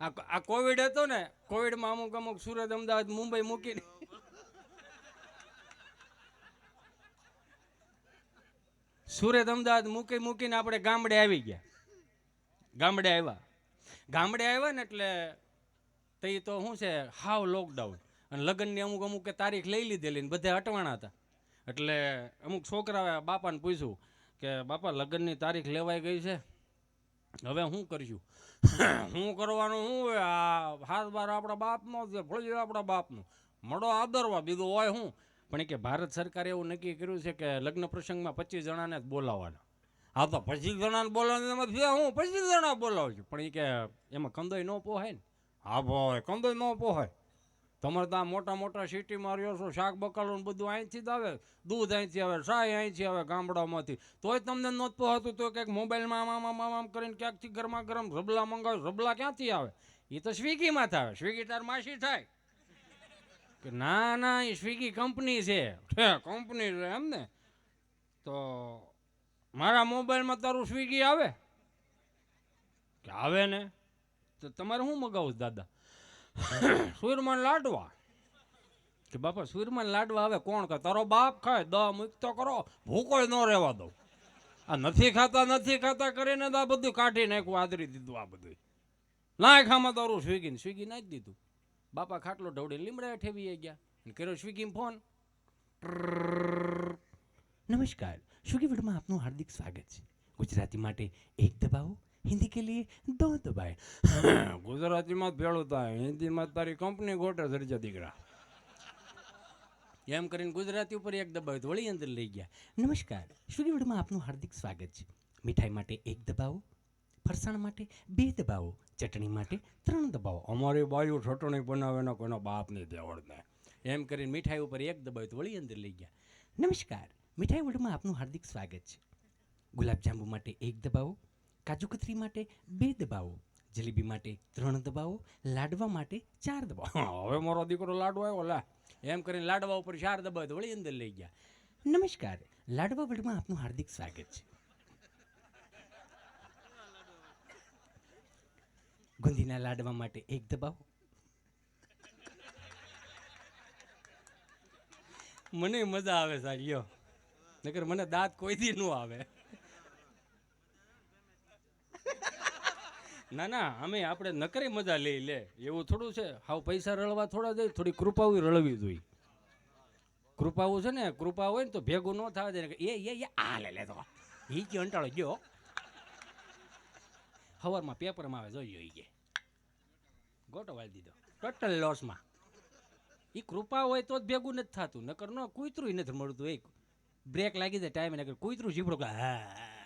આ કોવિડ હતો ને, કોવિડમાં અમુક અમુક સુરત, અમદાવાદ, મુંબઈ મૂકીને. સુરત, અમદાવાદ મૂકી મૂકીને આપણે ગામડે આવી ગયા. ગામડે આવ્યા. ગામડે આવ્યા ને એટલે તે તો શું છે, હાવ લોકડાઉન અને લગ્નની અમુક અમુક તારીખ લઈ લીધેલી ને બધા અટવાણા હતા. એટલે અમુક છોકરાઓએ બાપાને પૂછ્યું કે, બાપા, લગ્નની તારીખ લેવાઈ ગઈ છે? હવે શું કરશું? શું કરવાનું શું હોય? આ હાથ બાર આપણા બાપનો છે ફળિયું આપણા બાપનું. મળો આદરવા બીજું હોય શું પણ કે ભારત સરકારે એવું નક્કી કર્યું છે કે લગ્ન પ્રસંગમાં પચીસ જણાને જ બોલાવવાના. હા તો પચીસ જણાને બોલાવવાના હું? પચીસ જણા બોલાવું છું. પણ એ કે એમાં કંદોય ન પોહાય ને? હા ભાઈ કંદોય ન પોહાય. તમારે તો આ મોટા મોટા સિટીમાં રહ્યો છો, શાક બકાલું બધું અહીંથી જ આવે. દૂધ અહીંથી આવે, શાય અહીંથી આવે ગામડામાંથી. તોય તમને નહોતું પહોંચતું તો કંઈક મોબાઈલમાં આમ આમ આમ આમ કરીને ક્યાંકથી ગરમા ગરમ રબલા મંગાવે રબલા ક્યાંથી આવે? એ તો સ્વિગીમાં થાય સ્વિગી તાર માસી થાય. કે ના ના એ સ્વિગી કંપની છે. કંપની છે એમ ને. તો મારા મોબાઈલમાં તારું સ્વિગી આવે? કે આવે ને? તો તમારે શું મગાવું દાદા? સુરમાન લાડવા. કે બાપા સુરમાન લાડવા આવે કોણ ખાય? તારો બાપ ખાય દ મુક તો કરો. ભૂકોય ન રહેવા દઉં. આ નથી ખાતા નથી ખાતા કરીને તો આ બધું કાઢી નાખ્યું, આદરી દીધું આ બધું ના ખામાં તારું સ્વિગી સ્વિગી નાખી દીધું. બાપા ખાટલો ઢવડે લીમડા ઠેવી ગયા. કર્યો સ્વિગીમાં ફોન. નમસ્કાર. સ્વિગીવડમાં આપનું હાર્દિક સ્વાગત છે. ગુજરાતી માટે એક દબાવો હિન્દી કે લીએ દો દબાય ગુજરાતીમાં ભેળું થાય. હિન્દીમાં તારી કંપની ગોટે સર્જા દીકરા. એમ કરીને ગુજરાતી ઉપર એક દબાવ્યું વળી અંદર લઈ ગયા. નમસ્કાર. સ્વિગીવડમાં આપનું હાર્દિક સ્વાગત છે. મીઠાઈ માટે એક દબાવો ફરસાણ માટે બે દબાવો ચટણી માટે ત્રણ દબાવો. અમારી બાયુ ચટણી બનાવે ને કોઈનો બાપ નહીં દેવડને. એમ કરીને મીઠાઈ ઉપર એક દબાવ્યું વળી અંદર લઈ ગયા. નમસ્કાર. મીઠાઈ વર્લ્ડમાં આપનું હાર્દિક સ્વાગત છે. ગુલાબજાંબુ માટે એક દબાવો કાજુ કતરી માટે બે દબાવો જલેબી માટે ત્રણ દબાવો લાડવા માટે ચાર દબાવો. હવે મારો દીકરો લાડવો આવ્યો લા. એમ કરીને લાડવા ઉપર ચાર દબાવ વળી અંદર લઈ ગયા. નમસ્કાર. લાડવા વર્લ્ડમાં આપનું હાર્દિક સ્વાગત છે. ગુંદીના લાડવા માટે એક દબાવો. મને મજા આવે સાહેબ યો નકર મને દાંત કોઈ દી ન આવે. ના ના, અમે આપણે નકરે મજા લઈ લે. એવું થોડું છે. હાવ પૈસા રળવા થોડા દે, થોડી કૃપાઓ રળવી જોઈએ. કૃપાઓ છે ને કૃપા હોય ને તો ભેગું ન થવા દે. એ એ આ, લે લે, તો. એ કે અંટાળો ગયો હવારમાં પેપરમાં આવે, જોઈ જોઈ કે. ગોટો વાળી દીધો. ટોટલ લોસમાં એ કૃપા હોય તો જ ભેગું નથી થતું. નકર ન કૂતરું નથી મળતું. એક બ્રેક લાગી જાય ટાઈમે, નકર કૂતરું જીભડો હા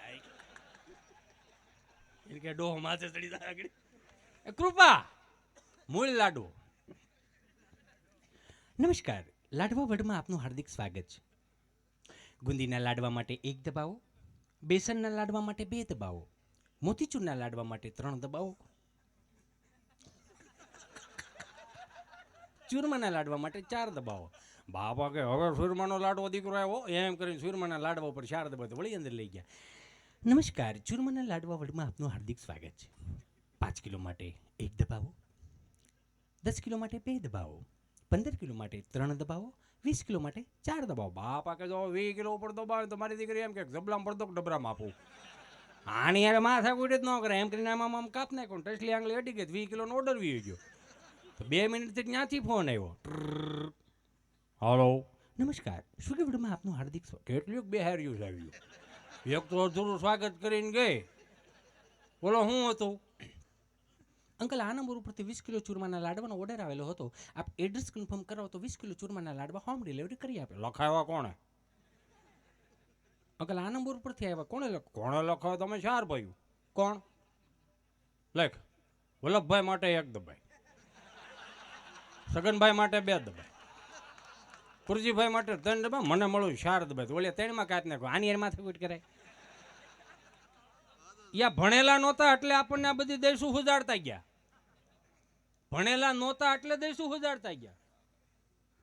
એને કે ડોહ માથે ચડી જાય કૃપા, મૂળ લાડુ. નમસ્કાર, લાડવા વડમાં આપનું હાર્દિક સ્વાગત છે. ગુંદીના લાડવા માટે એક દબાવો, બેસનના લાડવા માટે બે દબાવો, મોતીચૂરના લાડવા માટે ત્રણ દબાવો. ચૂરમાના લાડવા માટે ચાર દબાવો. બાપા કે, હવે સુરમાનો લાડવો દીકરો આવ્યો? એમ કરીને સુરમાના લાડવા ઉપર ચાર દબાવ વળી અંદર લઈ ગયા. નમસ્કાર ચૂરમાના લાડવા વર્ડમાં આપનું હાર્દિક સ્વાગત છે. પાંચ કિલો માટે એક દબાવો દસ કિલો માટે બે દબાવો પંદર કિલો માટે ત્રણ દબાવો વીસ કિલો માટે ચાર દબાવો. બાપા કે જો વીસ કિલો ઉપર દબાવે તો મારી દીકરી એમ કે જબલામાં પડતો ડબરામાં આપું? આની યાર માથા કોઈ જ ન કરે. એમ કરીને આમાં આમ કાપ નાખો ને ટસલી આંગળી અટી ગઈ વીસ કિલોનો ઓર્ડર વી ગયો. તો બે મિનિટથી ત્યાંથી ફોન આવ્યો. હલો નમસ્કાર શું કે વર્ડમાં આપનું હાર્દિક સ્વાગત કેટલું બે હાર્યું યુઝ આવ્યું એક તો અધૂરું સ્વાગત કરીને ગઈ. બોલો શું હતું? અંકલ આ નંબર ઉપરથી વીસ કિલો ચૂરમાના લાડવાનો ઓર્ડર આવેલો હતો. આપ એડ્રેસ કન્ફર્મ કરાવો તો વીસ કિલો ચૂરમાના લાડવા હોમ ડિલિવરી કરી આપે. લખાવ્યા કોણે? અંકલ આ નંબર ઉપરથી આવ્યા કોણે લખ કોણે લખાવ્યો? તમે ચાર ભાઈ કોણ? લેખ. વલ્લભભાઈ માટે એક દબાઈ. સગનભાઈ માટે બે દબાઈ. કુરજીભાઈ માટે ત્રણ દબાઈ મને મળ્યું ચાર તો ઓલે ત્રણમાં કાઢ નાખો. આની એર માથે કૂટ કરાય. યા ભણેલા નહોતા એટલે આપણને આ બધી દેશું ઉજાડતા ગયા. ભણેલા નહોતા એટલે દેશું ઉજાડતા ગયા.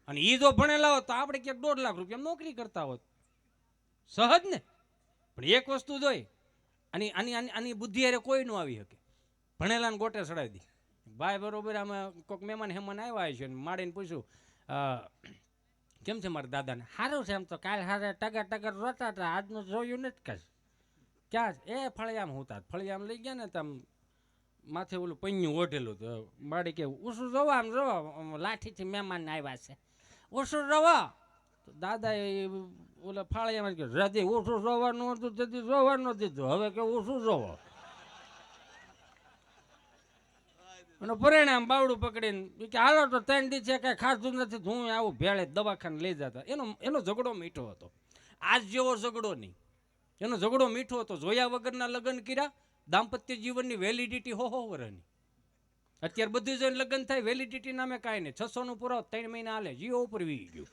અને એ જો ભણેલા હોત તો આપણે ક્યાંક દોઢ લાખ રૂપિયા નોકરી કરતા હોત. સહજ ને? પણ એક વસ્તુ જોઈ. આની આની આની બુદ્ધિ અરે કોઈ ન આવી શકે. ભણેલાને ગોટે ચડાવી દી. ભાઈ બરોબર, આમાં કોઈક મહેમાન હેમાન આવ્યા છે માડીને પૂછ્યું કેમ છે મારા દાદાને? સારું છે એમ તો કાલ હારે ટગર ટગર રોતા હતા, આજનું જોયું નથી કશ ક્યાં? એ ફળિયામ હું તા ફળિયામ લઈ ગયા ને તમ માથે ઓલું પૈયું ઓઢેલું તો માડી કે, ઉસું જોવા આમ જોવો લાઠીથી મહેમાન આવ્યા છે. ઉસું જોવો. તો દાદા એ ઓલા ફાળિયામાં કે રાધી ઉસું જોવાનું હતું તેથી જોવાનું દીધું. હવે કે ઉસું જોવો. અને પરિણામ બાવડું પકડીને કે હાલો તો ત્રણ દી છે, કાંઈ ખાધું નથી હું આવું ભેળે દવાખાને લઈ જતા. એનો એનો ઝઘડો મીઠો હતો. આજ જેવો ઝઘડો નહીં. એનો ઝઘડો મીઠો હતો. જોયા વગરના લગ્ન કર્યા, દાંપત્ય જીવનની વેલિડિટી હો હો વરની અત્યારે બધું જોઈને લગ્ન થાય વેલિડિટી નામે કાંઈ નહીં. છસો નું પુરાવો ત્રણ મહિના હાલે જીઓ ઉપર વી ગયું.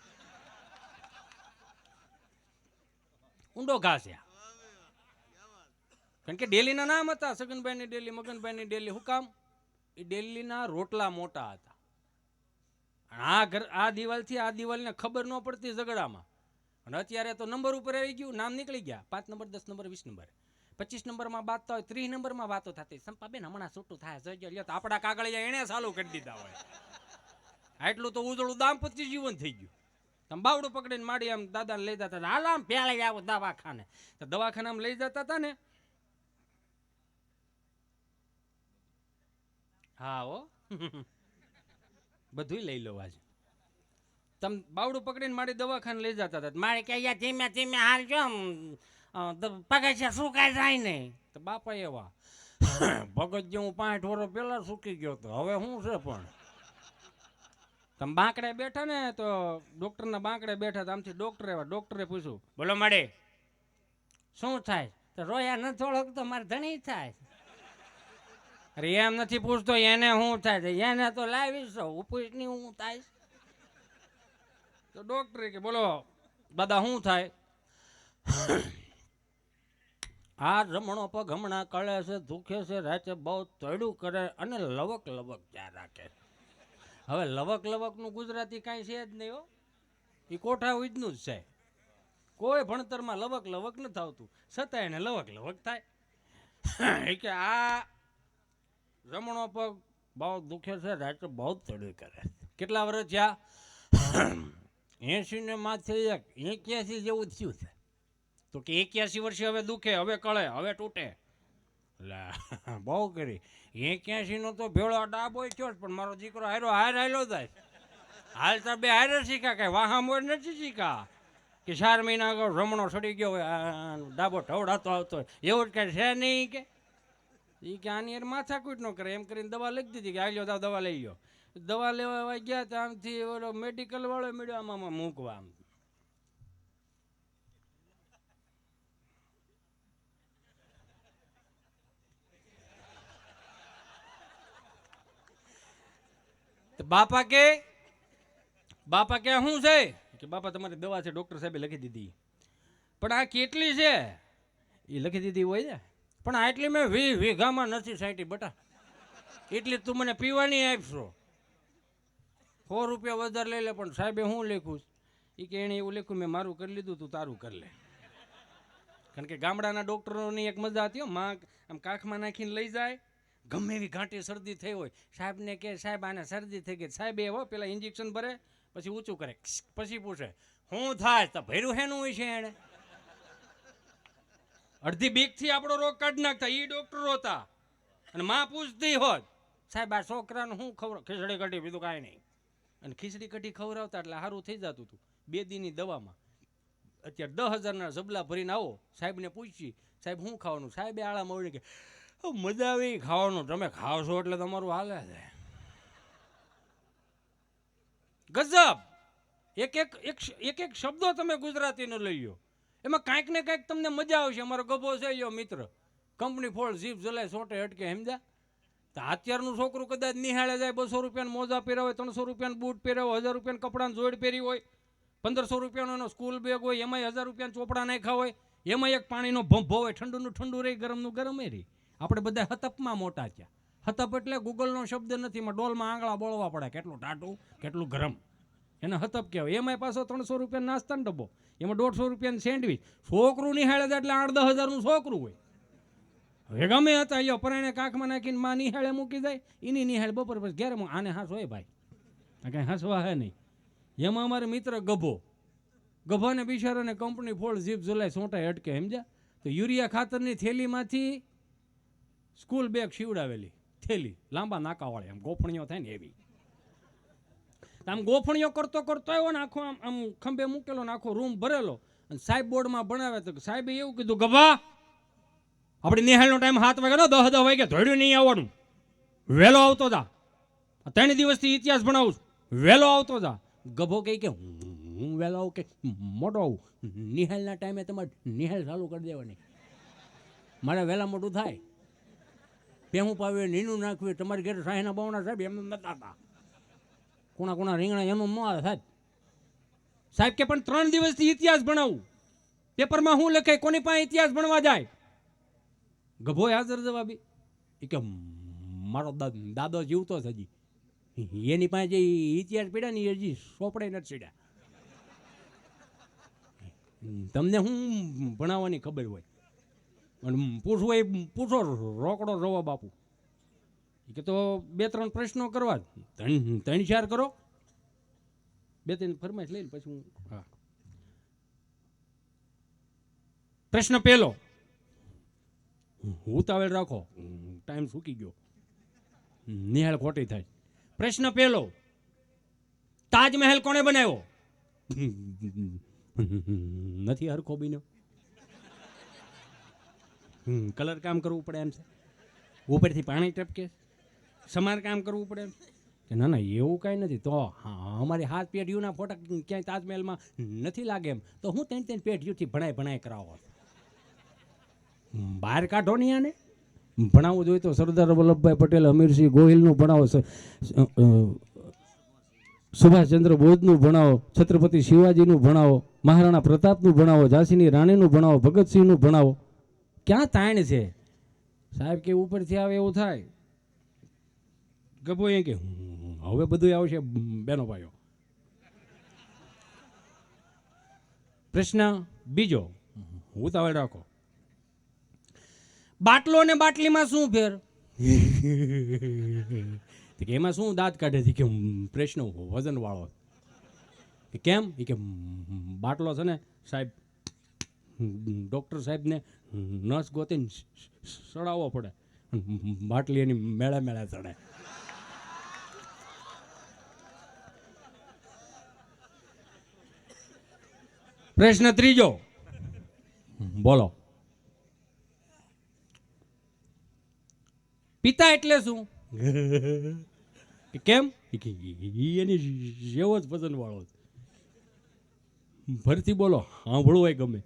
ઊંડો ઘાસ આ. કારણ કે ડેલીના નામ હતા, સગનભાઈની ડેલી, મગનભાઈની ડેલી, હું કામ? એ ડેલીના રોટલા મોટા હતા. આ ઘર, આ દિવાલથી આ દિવાલને ખબર ન પડતી ઝઘડામાં. અને અત્યારે તો નંબર ઉપર આવી ગયું, નામ નીકળી ગયા. પાંચ નંબર, દસ નંબર, વીસ નંબર. પચીસ નંબરમાં બાત હોય, ત્રીસ નંબરમાં વાતો થતી. સંપાબેન, હમણાં છૂટું થાય, જોઈ લ્યો તો આપણા કાગળિયા એણે ચાલુ કરી દીધા હોય. આટલું તો ઉજળું દાંપત્ય જીવન થઈ ગયું. તમે બાવડું પકડીને માડી આમ દાદાને લઈ જતા હતા. હાલ પેલા આવો દવાખાને. તો દવાખાનામાં લઈ જતા હતા ને હા હો બધુંય લઈ લો આજે. તમ બાવડું પકડીને મારી દવાખાને લઈ જતા હતા. મારે કે અહીંયા ધીમે ધીમે હાલજો પગથિયા સુકાઈ જાય નહીં. તો બાપા એવા જે હું પાંચ વર્ષ પહેલા સૂકી ગયો તો. હવે શું છે પણ? તમે બાંકડે બેઠા ને તો ડૉક્ટરના બાંકડે બેઠા તો આમથી ડૉક્ટર એવા, ડૉક્ટરે પૂછ્યું, બોલો માડે, શું થાય? તો રોયા ન થોડોક તો મારે ધણી થાય. અરે એમ નથી પૂછતો, એને શું થાય છે? એને તો લાવીશ તો ઉપીટની હું થાય તો ડોક્ટરે કે, બોલો દાદા શું થાય? આ રમણો પગ હમણાં કળે છે, દુખે છે, રાતે બહુ તળ્યું કરે અને લવક લવક ત્યાં રાખે. હવે લવક લવકનું ગુજરાતી કાંઈ છે જ નહીં હો. એ કોઠા ઉજનું જ છે. કોઈ ભણતરમાં લવક લવક નથી આવતું. છતાં એને લવક લવક થાય. કે, આ રમણો પગ બહુ દુખે છે રાત્રે બહુ તળ્યું કરે કેટલા વર્ષ થયા? એસી ને માથે એક, એક્યાસી જેવું થયું છે. તો કે એક્યાસી વર્ષે હવે દુખે, હવે કળે, હવે તૂટે. એટલે બહુ કરી. એક્યાસી નો તો ભેળો ડાબો થયો પણ મારો દીકરો હારો હાર હાલો થાય હાલ તો બે હારે શીખા કે વાહા મોર નથી શીખા કે ચાર મહિના અગાઉ રમણો સડી ગયો હોય ડાબો ઢવડાતો આવતો હોય. એવું જ કાંઈ છે નહીં કે? એ કે આની યાર માથાકૂટ ન કરે. એમ કરીને દવા લખી દીધી કે આલ્યો તાવ દવા લઈ લો દવા લેવા ગયા તો આમથી ઓલો મેડિકલ વાળો મળ્યો આમ મૂકવા આમ. બાપા કે બાપા કે શું છે? કે બાપા તમારી દવા છે ડૉક્ટર સાહેબે લખી દીધી. પણ આ કેટલી છે? એ લખી દીધી હોય ને? પણ આટલી મેં વી વીઘામાં નથી સાંટી બટા. એટલી તું મને પીવાની આપશો. સો રૂપિયા વધારે લઈ લે, પણ સાહેબે હું લખ્યું? એ કે એણે એવું લખ્યું, મેં મારું કરી લીધું તું, તારું કરી લે. કારણ કે ગામડાના ડૉક્ટરોની એક મજા હતી માં આમ કાખમાં નાખીને લઈ જાય, ગમે એવી ઘાંટી શરદી થઈ હોય, સાહેબને કે, સાહેબ, આને શરદી થઈ ગઈ. સાહેબ એવો પેલા ઇન્જેક્શન ભરે, પછી ઊંચું કરે પછી પૂછે, હું થાય, તો ભર્યું હેનું હોય છે એણે? અડધી બીકથી આપણો રોગ કાઢી નાખતા એ ડૉક્ટરો હતા. અને માં પૂછતી હોત, સાહેબ, આ છોકરાને શું ખબર ખીચડી કઢી બીજું કાંઈ નહીં. અને ખીચડી કઢી ખવડાવતા એટલે સારું થઈ જતું હતું બે દીની દવામાં. અત્યારે દસ હજારના જબલા ભરીને આવો, સાહેબને પૂછી, સાહેબ શું ખાવાનું? સાહેબે આળા મળી કે મજા આવી ખાવાનું, તમે ખાવ છો એટલે તમારું હાલે છે. ગજબ! એક એક એક એક શબ્દો તમે ગુજરાતીનો લઈ લો એમાં કાંઈક ને કાંઈક તમને મજા આવશે. અમારો ગભો છે યો મિત્ર. કંપની ફોડ જીપ જલાય, સોટે હટકે, સમજ્યા? તો અત્યારનું છોકરું કદાચ નિહાળે જાય, બસો રૂપિયાનું મોજા પહેર્યા હોય ત્રણસો રૂપિયાનું બૂટ પહેર્યા હોય હજાર રૂપિયાનું કપડાની જોડ પહેરી હોય, પંદરસો રૂપિયાનો એનો સ્કૂલ બેગ હોય, એમાંય હજાર રૂપિયાના ચોપડા નાખ્યા હોય એમાં એક પાણીનો ભંભો હોય, ઠંડુનું ઠંડુ રહી, ગરમનું ગરમ રહી. આપણે બધા હતપમાં મોટા થયા. હતપ એટલે ગૂગલનો શબ્દ નથી, એમાં ડોલમાં આંગળા બોળવા પડે, કેટલું ટાટું, કેટલું ગરમ. એને હતપ કહેવાય. એમાંય પાછો ત્રણસો રૂપિયા નાસ્તાનો ડબ્બો. એમાં દોઢસો રૂપિયાની સેન્ડવિચ. છોકરું નિહાળે છે એટલે આઠ દસ હજારનું છોકરું હોય. હવે ગમે હતા અહીંયા પરાણે કાંખમાં નાખીને માં નિહાળે મૂકી જાય એની નિહાળે બપોર પછી ઘેરે હું આને હાસ હોય ભાઈ કાંઈ હસવા હે નહીં. એમાં અમારે મિત્ર ગભો. ગભાને બિચારાને કંપની ફોડ જીપ જુલાઈ સોંટાય અટકે, સમજ્યા? તો યુરિયા ખાતરની થેલીમાંથી સ્કૂલ બેગ શીવડાવેલી થેલી. લાંબા નાકાવાળી એમ ગોફણીઓ થાય ને એવી. આમ ગોફણીઓ કરતો કરતો આવ્યો ને આખો આમ આમ ખંભે મૂકેલો ને આખો રૂમ ભરેલો. અને સાહેબ બોર્ડમાં ભણાવે તો સાહેબે એવું કીધું ગભા, આપણે નિહાળનો ટાઈમ સાત વાગે દસ દહ વાગે ધોડ્યું નહીં આવવાનું. વહેલો આવતો જા. ત્રણ દિવસથી ઇતિહાસ ભણાવું છું. વહેલો આવતો જા. ગભો કહે કે હું વહેલો આવું કે મોટો આવું. નિહાળના ટાઈમે તમારે નિહાળ ચાલુ કરી દેવાની. મારે વહેલા મોટું થાય. પેહું પાવે નીનું નાખવી તમારી ઘેર સાહેના બહુના સાહેબ એમ નતા હતા કોણા કુણા રીંગણા એનું ન આવે સાહેબ. કે પણ ત્રણ દિવસથી ઇતિહાસ ભણાવું. પેપરમાં શું લખે, કોની પાસે ઇતિહાસ ભણવા જાય? ગભો હાજર જવાબી. એ કે મારો દાદો જીવતો જ હજી. એની પાસે જે ઇતિહાસ પીડ્યા ને એ હજી સોપડે નથી ચીડ્યા તમને શું ભણાવવાની ખબર હોય. અને પૂછવું એ, પૂછો રોકડો જવાબ આપું. કે તો બે ત્રણ પ્રશ્નો કરવા ત્રણ ત્રણ ચાર કરો. બે ત્રણ ફરમાઈશ લઈને પછી હું હા. પ્રશ્ન પહેલો. ઉતાવળ રાખો. ટાઈમ સૂકી ગયો. નિહાળ ખોટી થાય. પ્રશ્ન પહેલો. તાજમહેલ કોણે બનાવ્યો? નથી હરખો બીનો કલર કામ કરવું પડે એમ છે. ઉપરથી પાણી ટપકે. સમાર કામ કરવું પડે કે ના ના, એવું કાંઈ નથી. તો હા, અમારી હાથ પેઢીઓના ફોટા ક્યાંય તાજમહેલમાં નથી લાગે એમ. તો હું ત્રણ ત્રણ પેઢીઓથી ભણાય ભણાય કરાવો. બહાર કાઢો નહીં આને. ભણાવવું જોઈએ તો સરદાર વલ્લભભાઈ પટેલ, અમીરસિંહ ગોહિલનું ભણાવો સુભાષચંદ્ર બોઝનું ભણાવો, છત્રપતિ શિવાજીનું ભણાવો, મહારાણા પ્રતાપનું ભણાવો, ઝાંસીની રાણીનું ભણાવો, ભગતસિંહનું ભણાવો. ક્યાં તાણ છે? સાહેબ કે ઉપરથી આવે એવું થાય? ગભો એ કે હવે બધું આવશે, બેનો ભાઈઓ. પ્રશ્ન બીજો, ઉતાવળ રાખો. બાટલો ને બાટલીમાં શું ફેર? કે એમાં શું દાંત કાઢે છે? કે પ્રશ્ન વજન વાળો કે કેમ? એ કે બાટલો છે ને, સાહેબ ડૉક્ટર સાહેબને નસ ગોતીને સડાવવો પડે. બાટલી એની મેળે મેળે ચડે. પ્રશ્ન ત્રીજો. બોલો. પિતા એટલે શું? કેમ? એની જેવો જ વજન વાળો. ફરીથી બોલો, સાંભળવું હોય ગમે.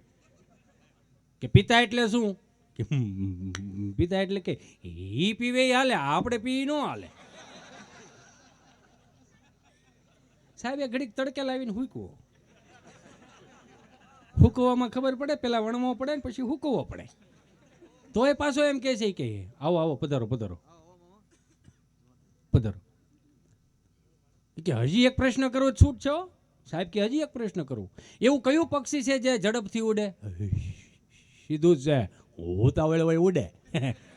કે પિતા એટલે શું? કે પિતા એટલે કે ઈ પીવે હાલે, આપણે પી ન હાલે. એ ઘડીક તડકે લાવીને હુકવો હુકવામાં ખબર પડે, પેલા વણવો પડે ને પછી હુકવો પડે. તોય પાછો એમ કહે છે કે, આવો આવો, પધારો પધારો. પધારો. કે, હજી એક પ્રશ્ન કરવો છૂટ છો સાહેબ કે, હજી એક પ્રશ્ન કરું એવું કયું પક્ષી છે જે ઝડપથી ઉડે? સીધું જ છે. ઉતાવળ હોય ઉડે.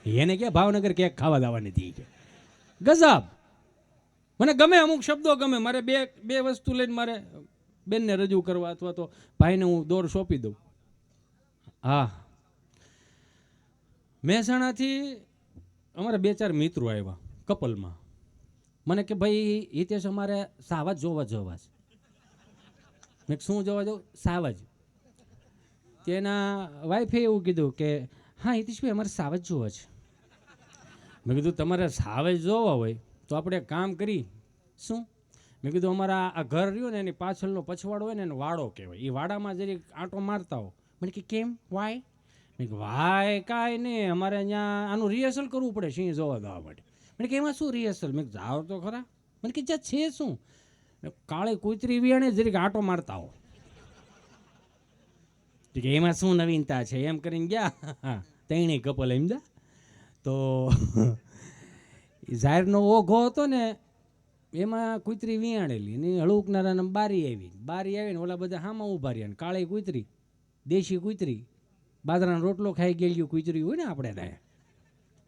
એને કે, ભાવનગર કેક ખાવા દાવાની હતી કે ગજબ મને ગમે અમુક શબ્દો ગમે. મારે બે બે વસ્તુ લઈને મારે બેનને રજૂ કરવા અથવા તો ભાઈને હું દોર સોંપી દઉં. હા. મહેસાણાથી અમારા બે ચાર મિત્રો આવ્યા કપલમાં. મને કે ભાઈ, હિતેશ અમારે સાવજ જોવા જવા છે. મેં શું જોવા જવું? સાવજ. તેના વાઈફે એવું કીધું કે, હા, હિતેશભાઈ, અમારે સાવજ જોવા છે. મેં કીધું, તમારે સાવજ જોવા હોય તો આપણે કામ કરી. શું? મેં કીધું, અમારા આ ઘર રહ્યું ને, એની પાછળનો પછવાડો હોય ને, એને વાડો કહેવાય. એ વાડામાં જરી આંટો મારતા હો મને કે, કેમ? વાય મેં કીધું વાય કાંઈ નહીં, અમારે અહીંયા આનું રિહર્સલ કરવું પડે સિંહ જોવા જવા માટે. મને કે, એમાં શું રિહર્સલ મેં જાઓ તો ખરા. મને કે જ્યાં છે શું? કાળે કૂતરી વિયાણે જરીક આંટો મારતા હો. કે એમાં શું નવીનતા છે? એમ કરીને ગયા. તેણી કપલ એમ જા. તો ઝાહેરનો ઓઘો હતો ને એમાં કૂતરી વિયાણેલી ને હળુકનારાને બારી આવી. બારી આવીને ઓલા બધા હામાં ઊભા રહ્યા ને કાળી કૂતરી, દેશી કૂતરી, બાજરાનો રોટલો ખાઈ ગયેલી કૂતરી હોય ને આપણે ત્યાં.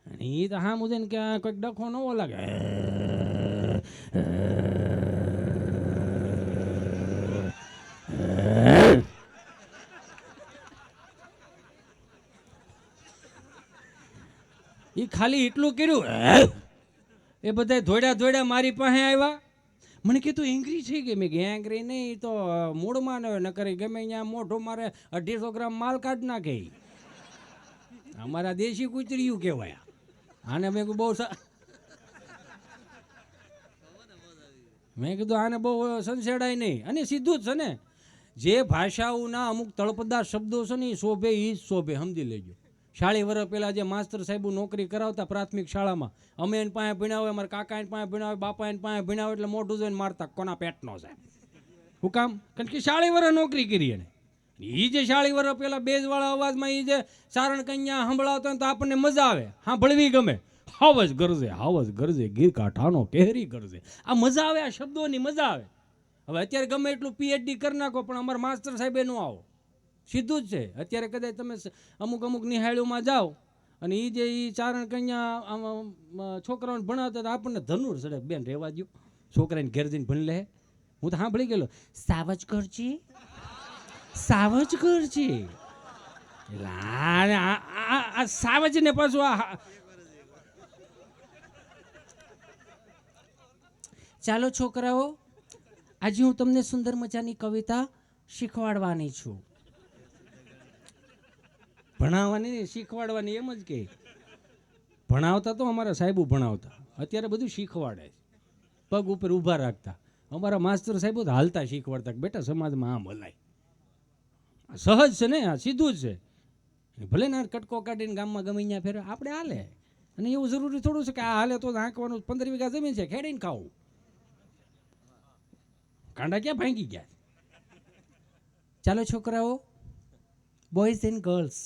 અને એ તો હા મુજે ને કે કોઈક ડખો નવો લાગે. એ ખાલી એટલું કર્યું. એ બધા ધોડ્યા ધોડ્યા મારી પાસે આવ્યા. મને કીધું એંગ્રી છે કે? મેં એંગ્રી નહીં, તો મૂળમાં ન કરી ગમે ત્યાં મોઢો મારે અઢીસો ગ્રામ માલ કાઢ નાખે. અમારા દેશી કૂતરીયું કહેવાય. આને મેં બહુ મેં કીધું, આને બહુ સંસેડાય નહીં. અને સીધું જ છે ને, જે ભાષાઓના અમુક તળપદાર શબ્દો છે ને, એ શોભે એ જ શોભે, સમજી લેજો. શાળી વર્ષ પહેલાં જે માસ્તર સાહેબો નોકરી કરાવતા પ્રાથમિક શાળામાં, અમે એને પાસે ભીણાવે અમારા કાકા એને પાસે ભીણાવે બાપા એને પાસે ભીણાવે એટલે મોઢું જોઈને મારતા, કોના પેટનો છે? હું કામ? કારણ કે શાળી વર્ષ નોકરી કરી એને. એ જે શાળી વર્ષ પહેલાં બેજવાળા અવાજમાં એ જે સારણ કન્યા સાંભળાવતો તો આપણને મજા આવે. સાંભળવી ગમે. હાવજ ગરજે હાવજ ગરજે ગીર કાંઠાનો કેહરી ગરજે. આ મજા આવે, આ શબ્દોની મજા આવે. હવે અત્યારે ગમે એટલું પીએચડી કરી નાખો, પણ અમારા માસ્ટર સાહેબે નો આવો. સીધું જ છે. અત્યારે કદાચ તમે અમુક અમુક નિહાળીઓમાં જાઓ અને એ જે એ ચારણ કન્યા છોકરાઓને ભણાવતા હતા આપણને ધનુર સડે બેન રહેવા દો છોકરાને ઘેર જઈને ભણી લે. હું તો સાંભળી ગયેલો. સાવજ કરજી સાવજ કરજી આ- આ સાવજને પાછું આ ચાલો છોકરાઓ, આજે હું તમને સુંદર મજાની કવિતા શીખવાડવાની છું. ભણાવવાની, શીખવાડવાની એમ જ કે. ભણાવતા તો અમારા સાહેબો ભણાવતા. અત્યારે બધું શીખવાડે પગ ઉપર ઊભા રાખતા. અમારા માસ્તર સાહેબો તો હાલતા શીખવાડતા કે બેટા સમાજમાં આમ હલાય સહજ છે ને, આ સીધું જ છે. ભલે ને કટકો કાઢીને ગામમાં ગમે ત્યાં ફેર આપણે હાલે. અને એવું જરૂરી થોડું છે કે આ હાલે તો હાંકવાનું પંદર વીઘા જમીન છે, ખેડીને ખાવું. કાંડા ક્યાં ભાંગી ગયા? ચાલો છોકરાઓ બોયઝ એન્ડ ગર્લ્સ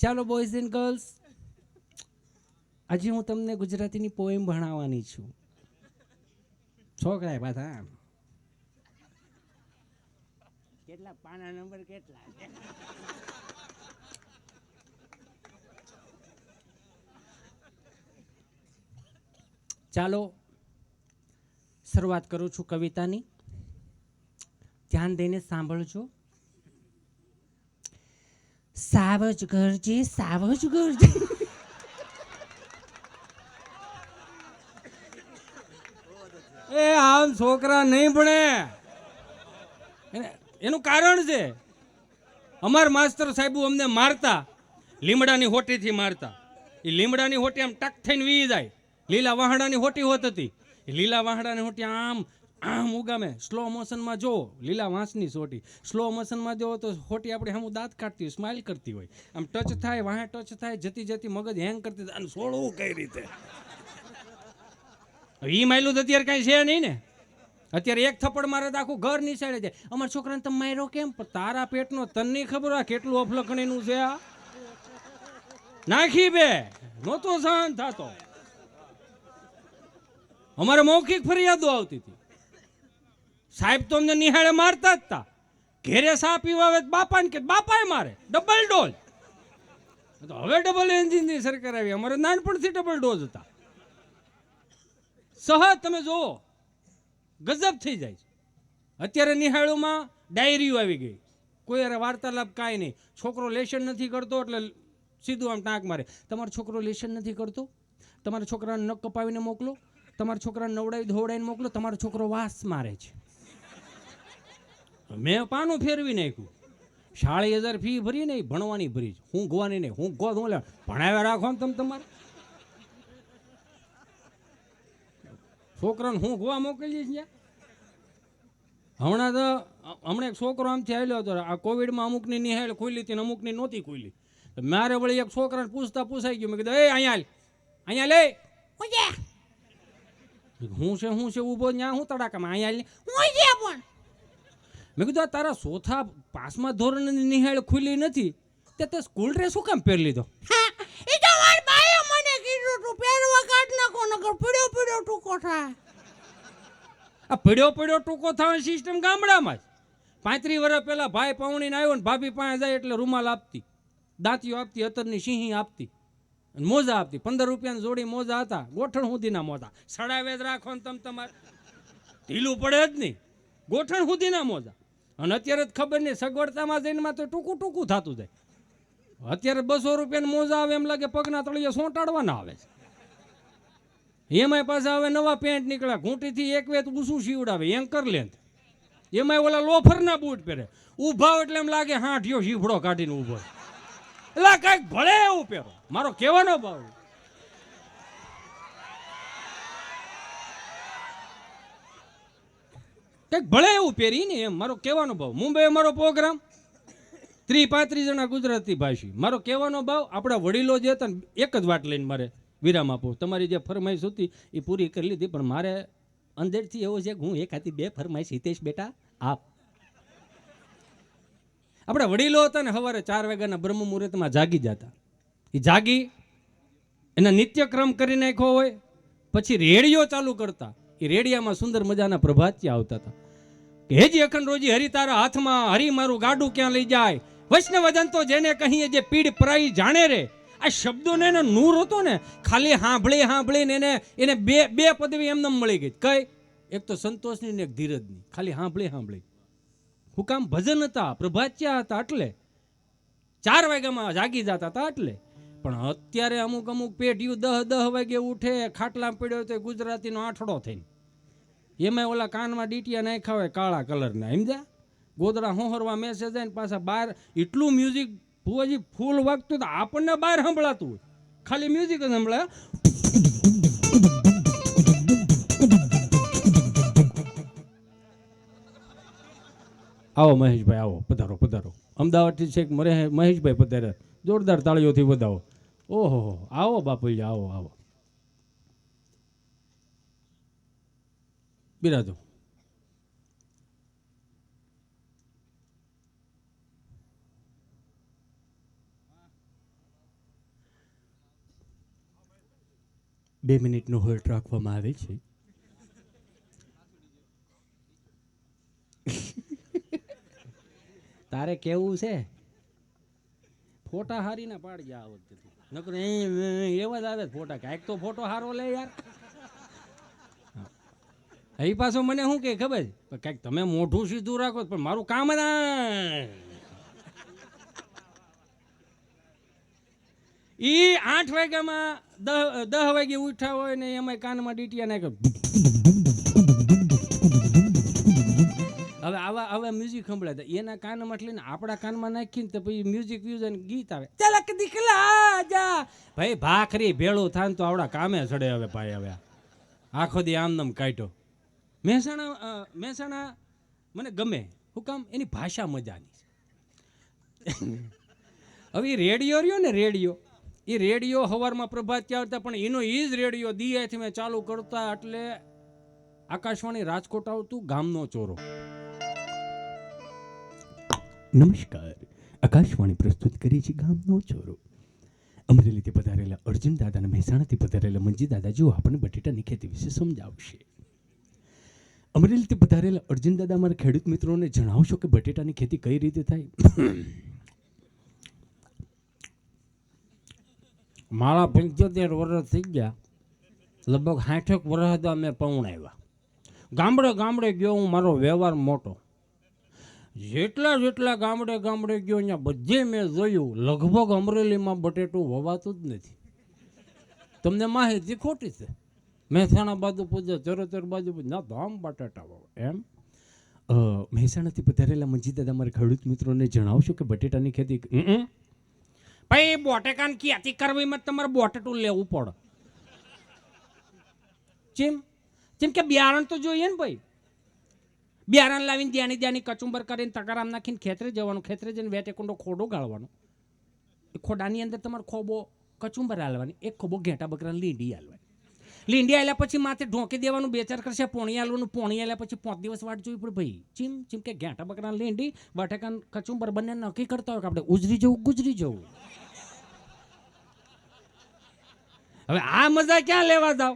ચાલો બોયઝ એન્ડ ગર્લ્સ આજે હું તમને ગુજરાતીની પોએમ ભણાવવાની છું. છોકરા પાછા. કેટલા? પાના નંબર કેટલા? ચાલો શરૂઆત કરું છું કવિતાની. ધ્યાન દઈને સાંભળજો. સાવજ ગરજે સાવજ ગરજે એ આમ છોકરા નહીં ભણે. એનું કારણ છે, અમાર માસ્તર સાહેબ અમને મારતા, લીમડાની હોટીથી મારતા. એ લીમડાની હોટી આમ ટક થઈને વી જાય. લીલા વાહડાની હોટી હોત હતી. એ લીલા વાહડાની હોટી આમ આમ ઉગામે સ્લો મોશનમાં જો લીલા વાંસની સોટી સ્લો મોશનમાં જો તો હોટી આપણે હમું દાંત કાઢતી હોય સ્માઇલ કરતી હોય. આમ ટચ થાય, વાહે ટચ થાય, જતી જતી મગજ હેંગ કરતી. અને સોળવું કઈ રીતે? એ માયલું તો અત્યારે કાંઈ છે નહીં ને. અત્યારે એક થપ્પડ મારે તો આખું ઘર નિશાળે છે. અમારા છોકરાને તમે માર્યો કેમ? પણ તારા પેટનો તને નહીં ખબર આ કેટલું અફલખણીનું છે આ. નાખી બે. નહોતો સહન થતો. અમારે મૌખિક ફરિયાદો આવતી હતી. સાહેબ તો અમને નિહાળે મારતા જ હતા ઘેરે સા પીવા આવે બાપાને કે, બાપાએ મારે ડબલ ડોઝ તો હવે ડબલ એન્જિનની સરકાર આવી. અમારે નાનપણથી ડબલ ડોઝ હતા. સહજ તમે જુઓ, ગજબ થઈ જાય છે. અત્યારે નિહાળોમાં ડાયરીઓ આવી ગઈ. કોઈ અરે વાર્તાલાપ કાંઈ નહીં. છોકરો લેશન નથી કરતો એટલે સીધું આમ ટાંક મારે. તમારો છોકરો લેશન નથી કરતો? તમારા છોકરાને નખ કપાવીને મોકલો? તમારા છોકરાને નવડાવી ધોવડાવીને મોકલો? તમારો છોકરો વાસ મારે છે. મેં પાનું ફેરવી નાખ્યું. સાડી હજાર ફી ભરી નહીં ભણવાની ભરી છે. હું ગોવાની નહીં હું ગો હું ભણાવ્યા રાખો ને તમે તમારે. છોકરાને હું ગોવા મોકલીએ છીએ? હમણાં તો હમણાં એક છોકરો આમથી આવેલો હતો. આ કોવિડમાં અમુકની નિહાળ ખુલી હતી ને અમુકની નહોતી ખુલી. તો મારે વળી એક છોકરાને પૂછતા પૂછાઈ ગયું. મેં કીધું એ અહીંયા અહીંયા લે. હું છે હું છે ઊભો ત્યાં હું તડાકામાં. અહીંયા લે. હું પણ? મેં કીધું આ તારા ચોથા પાંચમા ધોરણની નિહાળ ખુલી નથી. તે તે સ્કૂલ ડ્રેસ શું કામ પહેરી લીધો? એ તો મારી બાએ મને કીધું તું પહેરવા કાઢ નાખો નકર પડ્યો પડ્યો ટૂંકો થાય. આ પડ્યો પડ્યો ટૂંકો થવાની સિસ્ટમ ગામડામાં જ. પાંત્રીસ વર્ષ પહેલા ભાઈ પાવણીને આવ્યો ને ભાભી પાસે જાય એટલે રૂમાલ આપતી. દાંતીઓ આપતી અતરની સિંહી આપતી. અને મોજા આપતી. પંદર રૂપિયાની જોડી મોજા હતા. ગોઠણ સુધીના મોજા. સડાવે જ રાખો ને તમે તમારે. ઢીલું પડે જ નહીં. ગોઠણ સુધીના મોજા. અને અત્યારે જ ખબર નહીં, સગવડતામાં જઈને તો ટૂંકું ટૂંકું થતું જાય. અત્યારે બસો રૂપિયાની મોજા આવે, એમ લાગે પગના તળિયે સોંટાડવાના આવે છે. એમાંય પાછા હવે નવા પેન્ટ નીકળ્યા, ઘૂંટીથી એક વેત ઊંચું સીવડાવે એન્કર લેન્થ એમાંય ઓલા લોફરના બૂટ પહેરે. ઊભા એટલે એમ લાગે, હા ઠ્યો શીફડો કાઢીને ઊભો. એટલે કાંઈક ભળે એવું પહેરો. મારો કહેવાનો ભાવ કંઈક ભલે એવું પહેરી ને એમ, મારો કહેવાનો ભાવ. મુંબઈ અમારો પ્રોગ્રામ ત્રી પાંત્રીસ જણા ગુજરાતી ભાષી. મારો કહેવાનો ભાવ, આપણા વડીલો જે હતા ને, એક જ વાટ લઈને મારે વિરામ આપો. તમારી જે ફરમાઈશ હતી, એ પૂરી કરી લીધી, પણ મારે અંદરથી એવો છે કે હું એક હાથી બે ફરમાઈશ હિતેશ બેટા, આપ. આપણા વડીલો હતા ને, સવારે ચાર વાગ્યાના બ્રહ્મ મુહૂર્તમાં જાગી જતા. એ જાગી, એના નિત્યક્રમ કરી નાખ્યો હોય, પછી રેડિયો ચાલુ કરતા. એ રેડિયામાં સુંદર મજાના પ્રભાત્ય આવતા હતા. કે હેજી અખંડ રોજી, હરી તારા હાથમાં, હરી મારું ગાડું ક્યાં લઈ જાય? વૈષ્ણવજન તો જેને કહીએ જે પીડ પરાઈ જાણે રે. આ શબ્દોને એનો નૂર હતો ને, ખાલી હાંભળી હાંભળીને એને એને બે બે પદવી એમને મળી ગઈ. કઈ? એક તો સંતોષની ને એક ધીરજની. ખાલી હાંભળી હાંભળી. હું કામ ભજન હતા પ્રભાચ્યા હતા એટલે. ચાર વાગ્યામાં જાગી જતા હતા એટલે. પણ અત્યારે અમુક અમુક પેઢીઓ દહ દહ વાગે ઉઠે, ખાટલા પીડ્યો તો ગુજરાતીનો આઠડો થઈને. એમાં ઓલા કાનમાં ડીટીયા નાખ્યા હોય કાળા કલરના, સમજ્યા? ગોદડા હોહરવા મેસેજ જાય ને પાછા બહાર એટલું મ્યુઝિક ભુવાજી ફૂલ વાગતું તો આપણને બહાર સંભળાતું હોય. ખાલી મ્યુઝિક જ સંભળાય આવો મહેશભાઈ, આવો, પધારો પધારો. અમદાવાદથી છેક મરે મહેશભાઈ પધારે જોરદાર તાળીઓથી વધાવો. ઓહો, આવો બાપુજી, આવો આવો. બિરાજો. બે મિનિટનો હોલ્ટ રાખવામાં આવે છે. તારે કેવું છે? ફોટા હારી ને પાડ ગયા આ વખતે નકર એ- એવા જ આવે ફોટા. કાંઈક તો ફોટો સારો લે યાર. એ પાછો મને શું કે ખબર? છે? કાંઈક તમે મોઢું સીધું રાખો પણ મારું કામ ના ઈ આઠ વાગ્યામાં દહ દહ વાગે ઉઠ્યા હોય ને એમાં કાનમાં ડીટીયા નાખે હવે આવા આવા મ્યુઝિક સંભળાય તો એના કાનમાં લઈને આપણા કાનમાં નાખીને તો પછી મ્યુઝિક વ્યુઝ અને ગીત આવે. ચલક દીકલા જા. ભાઈ, ભાખરી ભેળું થાય તો આવડા કામે ચડે હવે ભાઈ હવે. આખો દી આમ નામ કાઢ્યો. મહેસાણા મહેસાણા મને ગમે. હું કામ એની ભાષા મજાની હવે એ રેડિયો રહ્યો ને રેડિયો. એ રેડિયો સવારમાં પ્રભાત ત્યાં આવતા, પણ એનો એ જ રેડિયો દિયાથી મેં ચાલુ કરતા એટલે આકાશવાણી રાજકોટ આવતું ગામનો ચોરો. નમસ્કાર. આકાશવાણી પ્રસ્તુત કરી છે ગામનો ચોરો. અમરેલીથી પધારેલા અર્જુન દાદાના મહેસાણાથી પધારેલા મંજી દાદા જો આપણને બટેટાની ખેતી વિશે સમજાવશે. અમરેલીથી પધારેલા અર્જુન દાદા, અમારા ખેડૂત મિત્રોને જણાવશો કે બટેટાની ખેતી કઈ રીતે થાય? મારા પંચોતેર વર્ષ થઈ ગયા. લગભગ સાઠેક વર્ષ હતા મેં પૌણાવ્યા ગામડે ગામડે ગયો હું, મારો વ્યવહાર મોટો. જેટલા જેટલા ગામડે ગામડે ગયો, અહીંયા બધે મેં જોયું, લગભગ અમરેલીમાં બટેટું વવાતું જ નથી. તમને માહિતી ખોટી છે. મહેસાણા બાજુ પૂજે, ચરોતર બાજુ ના ધામ બટાટા વાવ એમ? મહેસાણાથી પધારેલા મંજી દાદા મારા ખેડૂત મિત્રોને જણાવશો કે બટેટાની ખેતી ભાઈ, બોટેકાન ખેતી મત તમારે બોટેટું લેવું પડે. ચેમ જેમ કે બિયારણ તો જોઈએ ને ભાઈ. બિયારણ લાવીને ધ્યાની ધ્યાની કચુંબર કરીને તકારામ નાખીને ખેતરે જવાનું, ખેતરે જઈને વેટે કુંડો ખોડો ગાળવાનો. એ ખોડાની અંદર તમારે ખોબો કચુંબર હાલવાની એક ખોબો ઘેટા બકરા લીંડી હાલવાની લીંડી આવ્યા પછી માથે ઢોંકી દેવાનું, બે ચાર કરશે પોણી હાલવાનું પોણી આવ્યા પછી પાંચ દિવસ વાટ જોવી પડે ભાઈ. ચીમ ચીમ કે ઘેટા બકરાને લીંડી બટાકા કચુંબર બંને નક્કી કરતા હોય કે આપણે ઉજરી જવું ગુજરી જવું? હવે આ મજા ક્યાં લેવા જાવ?